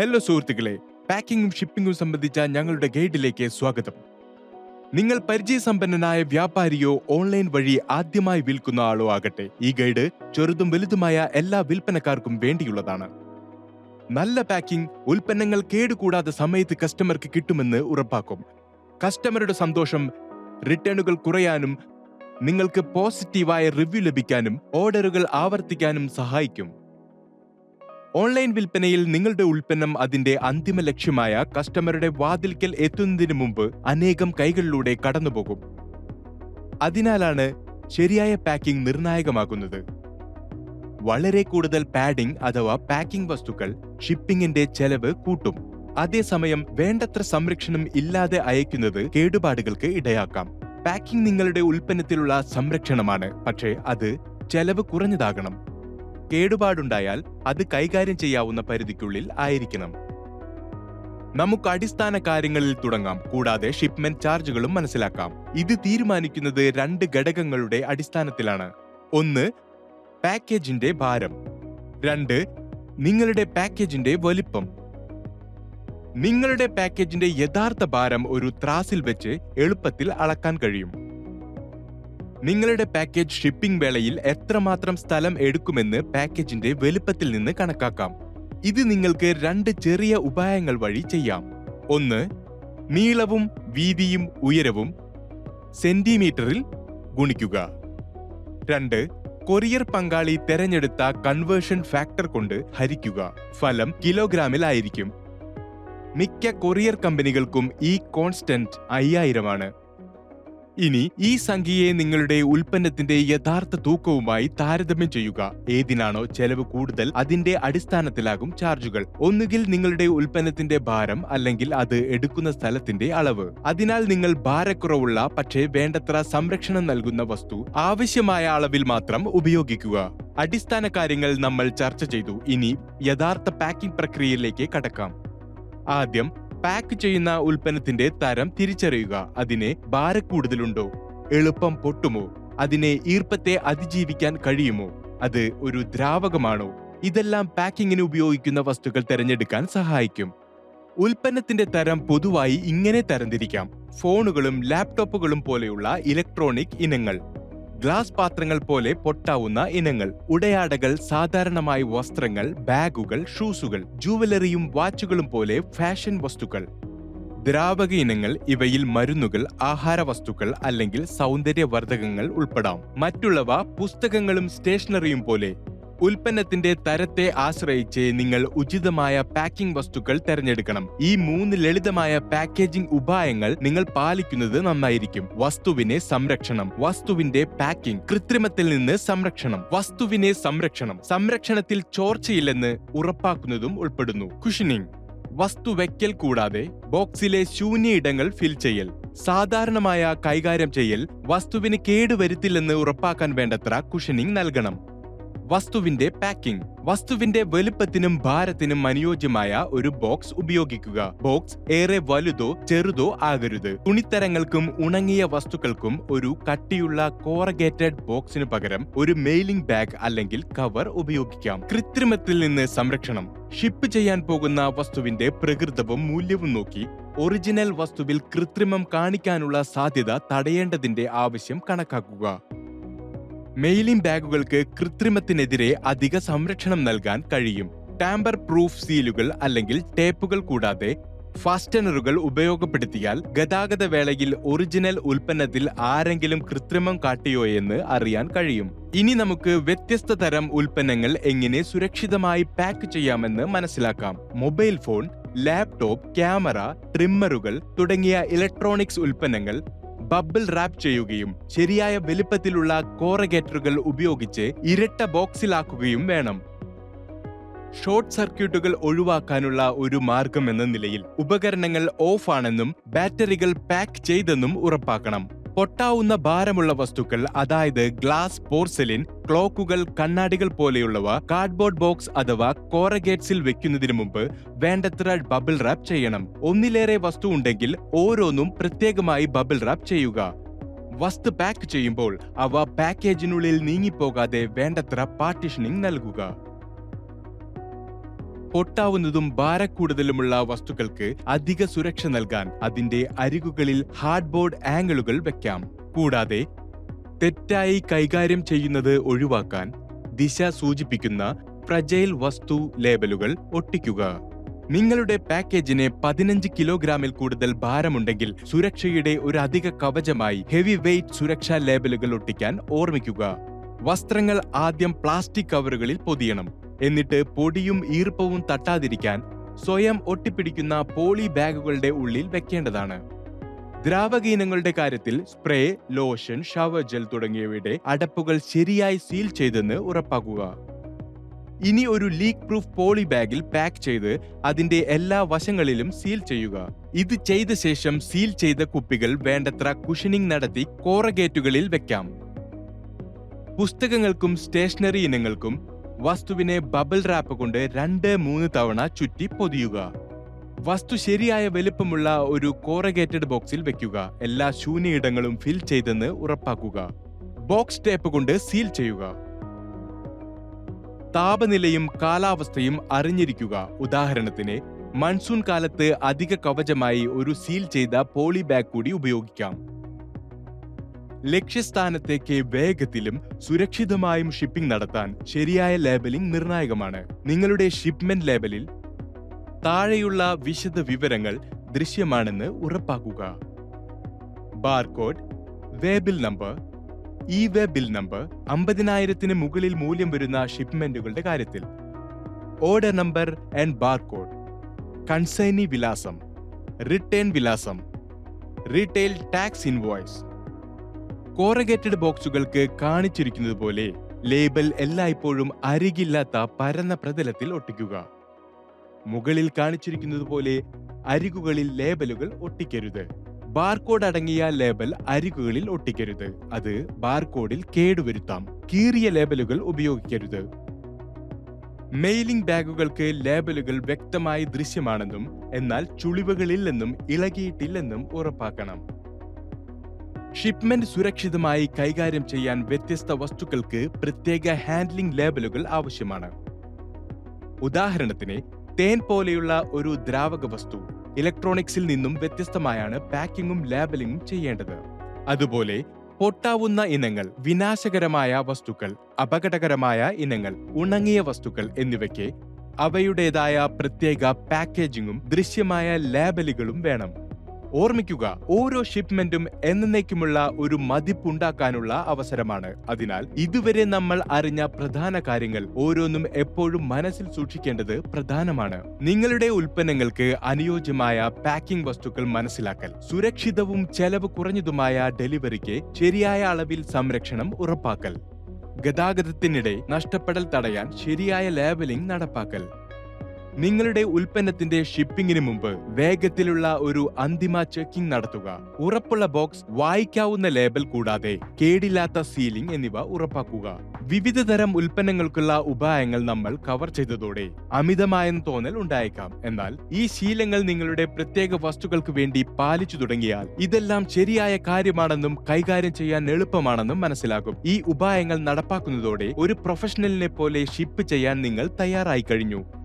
Hello സുഹൃത്തുക്കളെ പാക്കിങ്ങും ഷിപ്പിംഗും സംബന്ധിച്ച ഞങ്ങളുടെ ഗൈഡിലേക്ക് സ്വാഗതം. നിങ്ങൾ പരിചയസമ്പന്നനായ വ്യാപാരിയോ ഓൺലൈൻ വഴി ആദ്യമായി വിൽക്കുന്ന ആളോ ആകട്ടെ ഈ ഗൈഡ് ചെറുതും വലുതുമായ എല്ലാ വിൽപ്പനക്കാർക്കും വേണ്ടിയുള്ളതാണ്. നല്ല പാക്കിംഗ് ഉൽപ്പന്നങ്ങൾ കേടുകൂടാതെ സമയത്ത് കസ്റ്റമർക്ക് കിട്ടുമെന്ന് ഉറപ്പാക്കും. കസ്റ്റമറുടെ സന്തോഷം റിട്ടേണുകൾ കുറയാനും നിങ്ങൾക്ക് പോസിറ്റീവായ റിവ്യൂ ലഭിക്കാനും ഓർഡറുകൾ ആവർത്തിക്കാനും സഹായിക്കും. ഓൺലൈൻ വിൽപ്പനയിൽ നിങ്ങളുടെ ഉൽപ്പന്നം അതിന്റെ അന്തിമ ലക്ഷ്യമായ കസ്റ്റമറുടെ വാതിൽക്കൽ എത്തുന്നതിന് മുമ്പ് അനേകം കൈകളിലൂടെ കടന്നുപോകും. അതിനാലാണ് ശരിയായ പാക്കിംഗ് നിർണായകമാകുന്നത്. വളരെ കൂടുതൽ പാഡിംഗ് അഥവാ പാക്കിംഗ് വസ്തുക്കൾ ഷിപ്പിംഗിന്റെ ചെലവ് കൂട്ടും. അതേസമയം വേണ്ടത്ര സംരക്ഷണം ഇല്ലാതെ അയക്കുന്നത് കേടുപാടുകൾക്ക് ഇടയാക്കാം. പാക്കിംഗ് നിങ്ങളുടെ ഉൽപ്പന്നത്തിലുള്ള സംരക്ഷണമാണ്. പക്ഷേ അത് ചെലവ് കുറഞ്ഞതാകണം. കേടുപാടുണ്ടായാൽ അത് കൈകാര്യം ചെയ്യാവുന്ന പരിധിക്കുള്ളിൽ ആയിരിക്കണം. നമുക്ക് അടിസ്ഥാന കാര്യങ്ങളിൽ തുടങ്ങാം. കൂടാതെ ഷിപ്മെന്റ് ചാർജുകളും മനസ്സിലാക്കാം. ഇത് തീരുമാനിക്കുന്നത് രണ്ട് ഘടകങ്ങളുടെ അടിസ്ഥാനത്തിലാണ്. ഒന്ന് പാക്കേജിന്റെ ഭാരം. രണ്ട് നിങ്ങളുടെ പാക്കേജിന്റെ വലിപ്പം. നിങ്ങളുടെ പാക്കേജിന്റെ യഥാർത്ഥ ഭാരം ഒരു ത്രാസിൽ വെച്ച് എളുപ്പത്തിൽ അളക്കാൻ കഴിയും. നിങ്ങളുടെ പാക്കേജ് ഷിപ്പിംഗ് വേളയിൽ എത്രമാത്രം സ്ഥലം എടുക്കുമെന്ന് പാക്കേജിന്റെ വലുപ്പത്തിൽ നിന്ന് കണക്കാക്കാം. ഇത് നിങ്ങൾക്ക് രണ്ട് ചെറിയ ഉപായങ്ങൾ വഴി ചെയ്യാം. ഒന്ന് നീളവും വീതിയും ഉയരവും സെന്റിമീറ്ററിൽ ഗുണിക്കുക. രണ്ട് കൊറിയർ പങ്കാളി തെരഞ്ഞെടുത്ത കൺവേർഷൻ ഫാക്ടർ കൊണ്ട് ഹരിക്കുക. ഫലം കിലോഗ്രാമിലായിരിക്കും മിക്ക കൊറിയർ കമ്പനികൾക്കും ഈ കോൺസ്റ്റന്റ് അയ്യായിരമാണ്. ഇനി ഈ സംഖ്യയെ നിങ്ങളുടെ ഉൽപ്പന്നത്തിന്റെ യഥാർത്ഥ തൂക്കവുമായി താരതമ്യം ചെയ്യുക. ഏതിനാണോ ചെലവ് കൂടുതൽ അതിന്റെ അടിസ്ഥാനത്തിലാകും ചാർജുകൾ. ഒന്നുകിൽ നിങ്ങളുടെ ഉൽപ്പന്നത്തിന്റെ ഭാരം അല്ലെങ്കിൽ അത് എടുക്കുന്ന സ്ഥലത്തിന്റെ അളവ്. അതിനാൽ നിങ്ങൾ ഭാരക്കുറവുള്ള പക്ഷേ വേണ്ടത്ര സംരക്ഷണം നൽകുന്ന വസ്തു ആവശ്യമായ അളവിൽ മാത്രം ഉപയോഗിക്കുക. അടിസ്ഥാന കാര്യങ്ങൾ നമ്മൾ ചർച്ച ചെയ്തു. ഇനി യഥാർത്ഥ പാക്കിംഗ് പ്രക്രിയയിലേക്ക് കടക്കാം. ആദ്യം പാക്ക് ചെയ്യുന്ന ഉൽപ്പന്നത്തിന്റെ തരം തിരിച്ചറിയുക. അതിനെ ഭാരക്കൂടുതലുണ്ടോ എളുപ്പം പൊട്ടുമോ? അതിനെ ഈർപ്പത്തെ അതിജീവിക്കാൻ കഴിയുമോ? അത് ഒരു ദ്രാവകമാണോ? ഇതെല്ലാം പാക്കിങ്ങിന് ഉപയോഗിക്കുന്ന വസ്തുക്കൾ തിരഞ്ഞെടുക്കാൻ സഹായിക്കും. ഉൽപ്പന്നത്തിന്റെ തരം പൊതുവായി ഇങ്ങനെ തരംതിരിക്കാം. ഫോണുകളും ലാപ്ടോപ്പുകളും പോലെയുള്ള ഇലക്ട്രോണിക് ഇനങ്ങൾ. ഗ്ലാസ് പാത്രങ്ങൾ പോലെ പൊട്ടാവുന്ന ഇനങ്ങൾ ഉടയാടകൾ സാധാരണമായി വസ്ത്രങ്ങൾ ബാഗുകൾ ഷൂസുകൾ ജുവലറിയും വാച്ചുകളും പോലെ ഫാഷൻ വസ്തുക്കൾ. ദ്രാവക ഇനങ്ങൾ ഇവയിൽ മരുന്നുകൾ ആഹാര വസ്തുക്കൾ അല്ലെങ്കിൽ സൗന്ദര്യവർദ്ധകങ്ങൾ ഉൾപ്പെടാം. മറ്റുള്ളവ പുസ്തകങ്ങളും സ്റ്റേഷനറിയും പോലെ ഉൽപ്പന്നത്തിന്റെ തരത്തെ ആശ്രയിച്ച് നിങ്ങൾ ഉചിതമായ പാക്കിംഗ് വസ്തുക്കൾ തിരഞ്ഞെടുക്കണം. ഈ മൂന്ന് ലളിതമായ പാക്കേജിംഗ് ഉപായങ്ങൾ നിങ്ങൾ പാലിക്കുന്നത് നന്നായിരിക്കും. വസ്തുവിനെ സംരക്ഷണം. വസ്തുവിന്റെ പാക്കിംഗ് കൃത്രിമത്തിൽ നിന്ന് സംരക്ഷണം. വസ്തുവിനെ സംരക്ഷണം. സംരക്ഷണത്തിൽ ചോർച്ചയില്ലെന്ന് ഉറപ്പാക്കുന്നതും ഉൾപ്പെടുന്നു. കുഷനിങ് വസ്തു വെക്കൽ കൂടാതെ ബോക്സിലെ ശൂന്യ ഇടങ്ങൾ ഫിൽ ചെയ്യൽ. സാധാരണമായ കൈകാര്യം ചെയ്യൽ. വസ്തുവിന് കേടുവരുത്തില്ലെന്ന് ഉറപ്പാക്കാൻ വേണ്ടത്ര കുഷനിങ് നൽകണം. വസ്തുവിന്റെ പാക്കിംഗ് വസ്തുവിന്റെ വലുപ്പത്തിനും ഭാരത്തിനും അനുയോജ്യമായ ഒരു ബോക്സ് ഉപയോഗിക്കുക. ബോക്സ് ഏറെ വലുതോ ചെറുതോ ആകരുത്. തുണിത്തരങ്ങൾക്കും ഉണങ്ങിയ വസ്തുക്കൾക്കും ഒരു കട്ടിയുള്ള കോറഗേറ്റഡ് ബോക്സിന് പകരം ഒരു മെയിലിംഗ് ബാഗ് അല്ലെങ്കിൽ കവർ ഉപയോഗിക്കാം. കൃത്രിമത്തിൽ നിന്ന് സംരക്ഷണം. ഷിപ്പ് ചെയ്യാൻ പോകുന്ന വസ്തുവിന്റെ പ്രകൃതവും മൂല്യവും നോക്കി ഒറിജിനൽ വസ്തുവിൽ കൃത്രിമം കാണിക്കാനുള്ള സാധ്യത തടയേണ്ടതിന്റെ ആവശ്യം കണക്കാക്കുക. മെയിലിംഗ് ബാഗുകൾക്ക് കൃത്രിമത്തിനെതിരെ അധിക സംരക്ഷണം നൽകാൻ കഴിയും. ടാമ്പർ പ്രൂഫ് സീലുകൾ അല്ലെങ്കിൽ ടേപ്പുകൾ കൂടാതെ ഫാസ്റ്റനറുകൾ ഉപയോഗപ്പെടുത്തിയാൽ ഗതാഗത വേളയിൽ ഒറിജിനൽ ഉൽപ്പന്നത്തിൽ ആരെങ്കിലും കൃത്രിമം കാട്ടിയോ എന്ന് അറിയാൻ കഴിയും. ഇനി നമുക്ക് വ്യത്യസ്ത തരം ഉൽപ്പന്നങ്ങൾ എങ്ങനെ സുരക്ഷിതമായി പാക്ക് ചെയ്യാമെന്ന് മനസ്സിലാക്കാം. മൊബൈൽ ഫോൺ ലാപ്ടോപ്പ് ക്യാമറ ട്രിമ്മറുകൾ തുടങ്ങിയ ഇലക്ട്രോണിക്സ് ഉൽപ്പന്നങ്ങൾ ബബിൾ റാപ്പ് ചെയ്യുകയും ശരിയായ വലിപ്പത്തിലുള്ള കോറഗേറ്ററുകൾ ഉപയോഗിച്ച് ഇരട്ട ബോക്സിലാക്കുകയും വേണം. ഷോർട്ട് സർക്യൂട്ടുകൾ ഒഴിവാക്കാനുള്ള ഒരു മാർഗം എന്ന നിലയിൽ ഉപകരണങ്ങൾ ഓഫ് ആണെന്നും ബാറ്ററികൾ പാക്ക് ചെയ്തെന്നും ഉറപ്പാക്കണം. പൊട്ടാവുന്ന ഭാരമുള്ള വസ്തുക്കൾ അതായത് ഗ്ലാസ് പോർസലിൻ ക്ലോക്കുകൾ കണ്ണാടികൾ പോലെയുള്ളവ കാർഡ്ബോർഡ് ബോക്സ് അഥവാ കോറഗേറ്റ്സിൽ വെക്കുന്നതിന് മുമ്പ് വേണ്ടത്ര ബബിൾ റാപ്പ് ചെയ്യണം. ഒന്നിലേറെ വസ്തു ഉണ്ടെങ്കിൽ ഓരോന്നും പ്രത്യേകമായി ബബിൾ റാപ്പ് ചെയ്യുക. വസ്തു പാക്ക് ചെയ്യുമ്പോൾ അവ പാക്കേജിനുള്ളിൽ നീങ്ങിപ്പോകാതെ വേണ്ടത്ര പാർട്ടീഷനിങ് നൽകുക. പൊട്ടാവുന്നതും ഭാരക്കൂടുതലുമുള്ള വസ്തുക്കൾക്ക് അധിക സുരക്ഷ നൽകാൻ അതിന്റെ അരികുകളിൽ ഹാർഡ്ബോർഡ് ആംഗിളുകൾ വെക്കാം. കൂടാതെ തെറ്റായി കൈകാര്യം ചെയ്യുന്നത് ഒഴിവാക്കാൻ ദിശ സൂചിപ്പിക്കുന്ന ഫ്രജൈൽ വസ്തു ലേബലുകൾ ഒട്ടിക്കുക. നിങ്ങളുടെ പാക്കേജിന് പതിനഞ്ച് കിലോഗ്രാമിൽ കൂടുതൽ ഭാരമുണ്ടെങ്കിൽ സുരക്ഷയുടെ ഒരു അധിക കവചമായി ഹെവി വെയ്റ്റ് സുരക്ഷാ ലേബലുകൾ ഒട്ടിക്കാൻ ഓർമ്മിക്കുക. വസ്ത്രങ്ങൾ ആദ്യം പ്ലാസ്റ്റിക് കവറുകളിൽ പൊതിയണം. എന്നിട്ട് പൊടിയും ഈർപ്പവും തട്ടാതിരിക്കാൻ സ്വയം ഒട്ടിപ്പിടിക്കുന്ന പോളി ബാഗുകളുടെ ഉള്ളിൽ വെക്കേണ്ടതാണ്. ദ്രാവകീനങ്ങളുടെ കാര്യത്തിൽ സ്പ്രേ ലോഷൻ ഷവർ ജെൽ തുടങ്ങിയവയുടെ അടപ്പുകൾ ശരിയായി സീൽ ചെയ്തെന്ന് ഉറപ്പാക്കുക. ഇനി ഒരു ലീക്ക് പ്രൂഫ് പോളി ബാഗിൽ പാക്ക് ചെയ്ത് അതിന്റെ എല്ലാ വശങ്ങളിലും സീൽ ചെയ്യുക. ഇത് ചെയ്ത ശേഷം സീൽ ചെയ്ത കുപ്പികൾ വേണ്ടത്ര കുഷനിങ് നടത്തി കോറഗേറ്റുകളിൽ വെക്കാം. പുസ്തകങ്ങൾക്കും സ്റ്റേഷനറി ഇനങ്ങൾക്കും വസ്തുവിനെ ബബിൾ റാപ്പ് കൊണ്ട് രണ്ട് മൂന്ന് തവണ ചുറ്റി പൊതിയുക. വസ്തു ശരിയായ വലുപ്പമുള്ള ഒരു കോറഗേറ്റഡ് ബോക്സിൽ വെക്കുക. എല്ലാ ശൂന്യയിടങ്ങളും ഫിൽ ചെയ്തെന്ന് ഉറപ്പാക്കുക. ബോക്സ് ടേപ്പ് കൊണ്ട് സീൽ ചെയ്യുക. താപനിലയും കാലാവസ്ഥയും അറിഞ്ഞിരിക്കുക. ഉദാഹരണത്തിന് മൺസൂൺ കാലത്ത് അധിക കവചമായി ഒരു സീൽ ചെയ്ത പോളി ബാഗ് കൂടി ഉപയോഗിക്കാം. ലക്ഷ്യസ്ഥാനത്തേക്ക് വേഗത്തിലും സുരക്ഷിതമായും ഷിപ്പിംഗ് നടത്താൻ ശരിയായ ലേബലിംഗ് നിർണായകമാണ്. നിങ്ങളുടെ ഷിപ്മെന്റ് ലേബലിൽ താഴെയുള്ള വിശദ വിവരങ്ങൾ ദൃശ്യമാണെന്ന് ഉറപ്പാക്കുക. Barcode waybill number e way bill number അമ്പതിനായിരത്തിന് മുകളിൽ മൂല്യം വരുന്ന ഷിപ്മെന്റുകളുടെ കാര്യത്തിൽ. Order number and barcode consignee വിലാസം റിട്ടേൺ വിലാസം റീറ്റെയിൽ ടാക്സ് ഇൻവോയ്സ് കോറഗേറ്റഡ് ബോക്സുകൾക്ക് കാണിച്ചിരിക്കുന്നത് പോലെ ലേബൽ എല്ലായ്പ്പോഴും അരികില്ലാത്ത പരന്ന പ്രതലത്തിൽ ഒട്ടിക്കുക. മുകളിൽ കാണിച്ചിരിക്കുന്നത് പോലെ അരികുകളിൽ ലേബലുകൾ ഒട്ടിക്കരുത്. ബാർകോഡ് അടങ്ങിയ ലേബൽ അരികുകളിൽ ഒട്ടിക്കരുത്. അത് ബാർകോഡിൽ കേടുവരുത്താം. കീറിയ ലേബലുകൾ ഉപയോഗിക്കരുത്. മെയിലിംഗ് ബാഗുകൾക്ക് ലേബലുകൾ വ്യക്തമായി ദൃശ്യമാണെന്നും എന്നാൽ ചുളിവുകളില്ലെന്നും ഇളകിയിട്ടില്ലെന്നും ഉറപ്പാക്കണം. ഷിപ്മെന്റ് സുരക്ഷിതമായി കൈകാര്യം ചെയ്യാൻ വ്യത്യസ്ത വസ്തുക്കൾക്ക് പ്രത്യേക ഹാൻഡ്ലിംഗ് ലേബലുകൾ ആവശ്യമാണ്. ഉദാഹരണത്തിന് തേൻ പോലെയുള്ള ഒരു ദ്രാവക വസ്തു ഇലക്ട്രോണിക്സിൽ നിന്നും വ്യത്യസ്തമായാണ് പാക്കിങ്ങും ലേബലിംഗും ചെയ്യേണ്ടത്. അതുപോലെ പൊട്ടാവുന്ന ഇനങ്ങൾ വിനാശകരമായ വസ്തുക്കൾ അപകടകരമായ ഇനങ്ങൾ ഉണങ്ങിയ വസ്തുക്കൾ എന്നിവയ്ക്ക് അവയുടേതായ പ്രത്യേക പാക്കേജിങ്ങും ദൃശ്യമായ ലേബലുകളും വേണം. ഓർമ്മിക്കുക ഓരോ ഷിപ്മെന്റും എന്നേക്കുമുള്ള ഒരു മതിപ്പുണ്ടാക്കാനുള്ള അവസരമാണ്. അതിനാൽ ഇതുവരെ നമ്മൾ അറിഞ്ഞ പ്രധാന കാര്യങ്ങൾ ഓരോന്നും എപ്പോഴും മനസ്സിൽ സൂക്ഷിക്കേണ്ടത് പ്രധാനമാണ്. നിങ്ങളുടെ ഉൽപ്പന്നങ്ങൾക്ക് അനുയോജ്യമായ പാക്കിംഗ് വസ്തുക്കൾ മനസ്സിലാക്കൽ സുരക്ഷിതവും ചെലവ് കുറഞ്ഞതുമായ ഡെലിവറിക്ക് ശരിയായ അളവിൽ സംരക്ഷണം ഉറപ്പാക്കൽ ഗതാഗതത്തിനിടെ നഷ്ടപ്പെടൽ തടയാൻ ശരിയായ ലേബലിംഗ് നടപ്പാക്കൽ. നിങ്ങളുടെ ഉൽപ്പന്നത്തിന്റെ ഷിപ്പിംഗിന് മുമ്പ് വേഗത്തിലുള്ള ഒരു അന്തിമ ചെക്കിംഗ് നടത്തുക. ഉറപ്പുള്ള ബോക്സ് വായിക്കാവുന്ന ലേബൽ കൂടാതെ കേടില്ലാത്ത സീലിംഗ് എന്നിവ ഉറപ്പാക്കുക. വിവിധ തരം ഉൽപ്പന്നങ്ങൾക്കുള്ള ഉപായങ്ങൾ നമ്മൾ കവർ ചെയ്തതോടെ അമിതമായെന്ന് തോന്നൽ ഉണ്ടായേക്കാം. എന്നാൽ ഈ ശീലങ്ങൾ നിങ്ങളുടെ പ്രത്യേക വസ്തുക്കൾക്ക് വേണ്ടി പാലിച്ചു തുടങ്ങിയാൽ ഇതെല്ലാം ശരിയായ കാര്യമാണെന്നും കൈകാര്യം ചെയ്യാൻ എളുപ്പമാണെന്നും മനസ്സിലാകും. ഈ ഉപായങ്ങൾ നടപ്പാക്കുന്നതോടെ ഒരു പ്രൊഫഷണലിനെ പോലെ ഷിപ്പ് ചെയ്യാൻ നിങ്ങൾ തയ്യാറായി കഴിഞ്ഞു.